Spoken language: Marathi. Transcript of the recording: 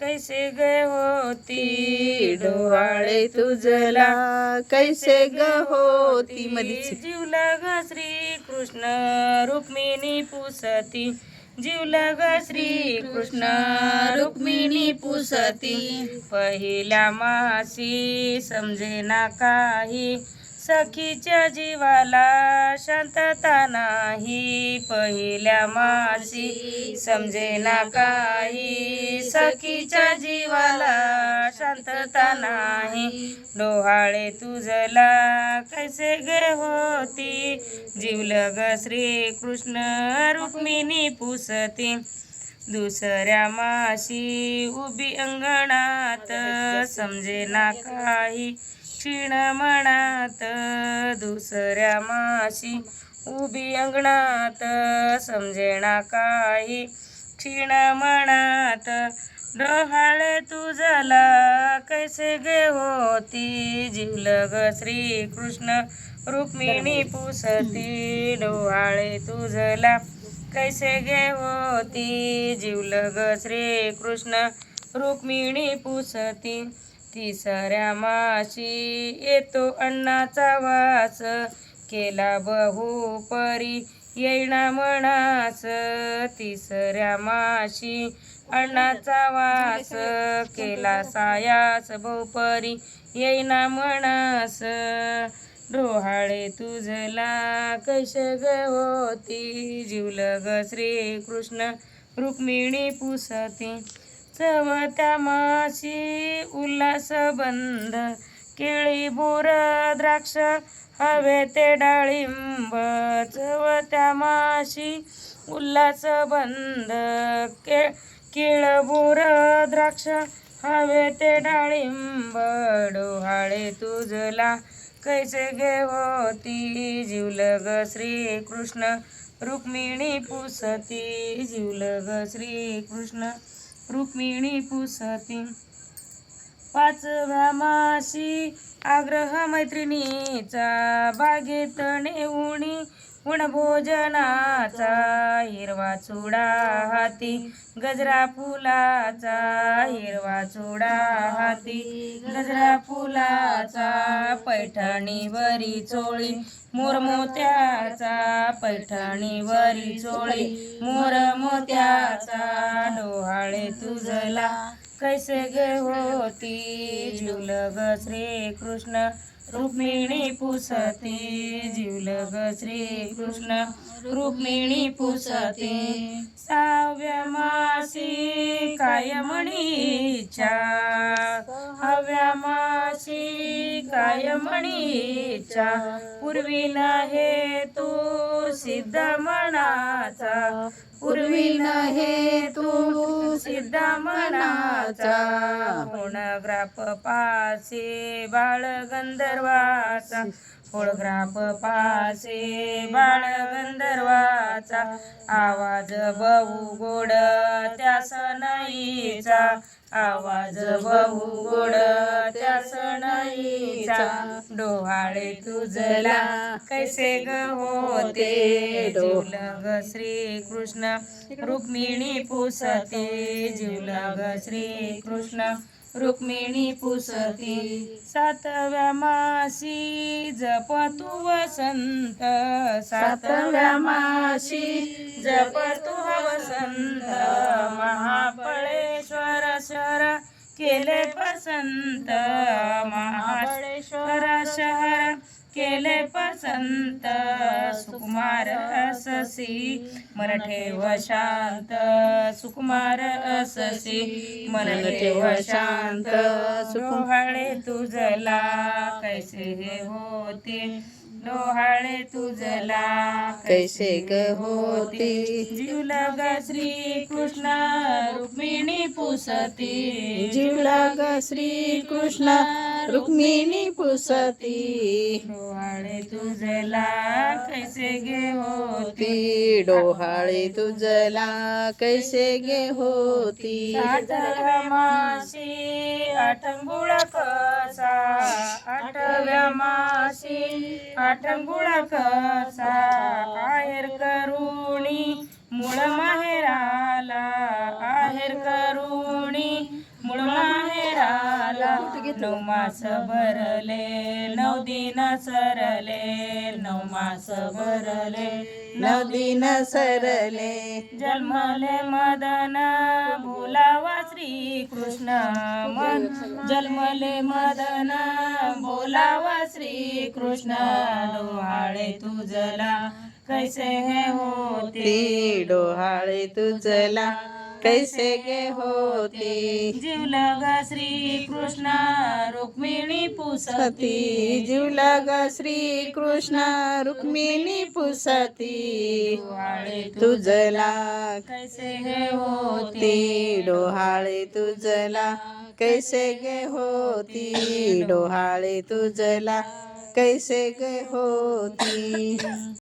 कैसे गे होती डोहाळे तुझला? कैसे ग होती? जीवला ग श्री कृष्ण रुक्मिणी पुसती. जीवला ग श्री कृष्ण रुक्मिणी पुसती. पहिल्या मासी समजे ना काही. सखीच्या जीवाला शांतता नाही. पहिल्या मासी समजे ना काही. सखीच्या जीवाला शांतता नाही. डोहाळे तुझला कैसे गे होती? जीवल ग श्री कृष्ण रुक्मिणी पुसती. दुसऱ्या माशी उभी अंगणात. समजे ना काही. क्षीण मनात दुसऱ्या माशी उभी अंगणात समजेना काही क्षीण मनात. डोहाळे तुझला कैसे गे होती? जीवल ग श्री कृष्ण रुक्मिणी पुसती. डोहाळे तुझला कैसे गे होती? जीवल ग श्री कृष्ण रुक्मिणी पुसती. तिसऱ्या माशी येतो अण्णाचा वास. केला बहु परी येईना म्हणास तिसऱ्या माशी अण्णाचा वास. केला सायास बहुपरी येईना म्हणास डोहाळे तुझला कश ग होती. जीवल ग श्री कृष्ण रुक्मिणी पुसती. माशी उल्हास बंद. केळी बोर द्राक्ष हवे ते डाळिंब. चवत्या माशी उल्हास बंद. के केळ बोर द्राक्ष हवे ते डाळिंब. डोहाळे तुझला कैसे गे होती जीवल ग श्री कृष्ण रुक्मिणी पुसती. जीवल ग श्री कृष्ण रुक्मिणी पुसती. पाचव्या माशी आग्रह मैत्रिणीचा बागेत नेऊणी भोजनाचा हिरवा चुडा हाती गजरा फुलाचा हिरवा चुडा हाती गजरा फुलाचा पैठणीवरी चोळी मोरमोत्याचा पैठणीवरी चोळी मोरमोत्याचा डोहाळे तुझला. कैसे गे होती जिवलग श्री कृष्ण रुक्मिणी पुसती जिवलग श्री कृष्ण रुक्मिणी पुसती साव्य मासी काय म्हणीच्या काय म्हणीच्या पूर्वी हे तू सिद्ध मनाचा. पूर्वी हे तू सिद्ध मनाचा गुणग्राप पासे बाळ गंधर्वाचा. फुळग्राप पासे बाळ गंधर्वाचा. आवाज बहु गोड त्या सनईचा आवाज बहु गोड त्या सनईचा डोहाळे तुझला कैसे ग होते? डोलग श्री कृष्ण रुक्मिणी पुसते जीवलग श्री कृष्ण रुक्मिणी पुसती सातव्या मासी जप तू वसंत सातव्या मासी जप तू वसंत महाबळेश्वर शहर केले पसंत महाबळेश्वर शहर केले पसंत सुकुमार अससी मन ठेव शांत. सुकुमार अससी मन ठेव शांत. डोहाळे तुझला कैसे हे होते? डोहाळे तुझला कैसे ग होती? जीवला ग श्री कृष्ण रुक्मिणी पुसती. जीवला ग श्री कृष्ण रुक्मिणी पुसती. डोहाळे तुझला कैसे गे होती? ती डोहाळे तुझला कैसे गे होती? आठव्या मासी आठंगुळा कसा? आठव्या मासी आठंगुळा कसा? आहेर करुणी मूळ माहेराला आहेर करुणी नऊ मास भरले नऊ दिन सरले नऊ मास भरले नऊ दिन सरले. जन्मले मदन बोलावा श्री कृष्ण मन. जन्मले मदन बोलावा श्री कृष्ण डोहाळे तुझला. कैसे हे होते ती डोहाळे तुझला. कैसे गे होती? जीवलग श्री कृष्ण रुक्मिणी पुसती। सती जीवला ग श्री कृष्ण रुक्मिणी पुसती। तुझला कैसे हे होते? डोहाळे तुझला कैसे गे होती? डोहाळे तुझला कैसे गे होती?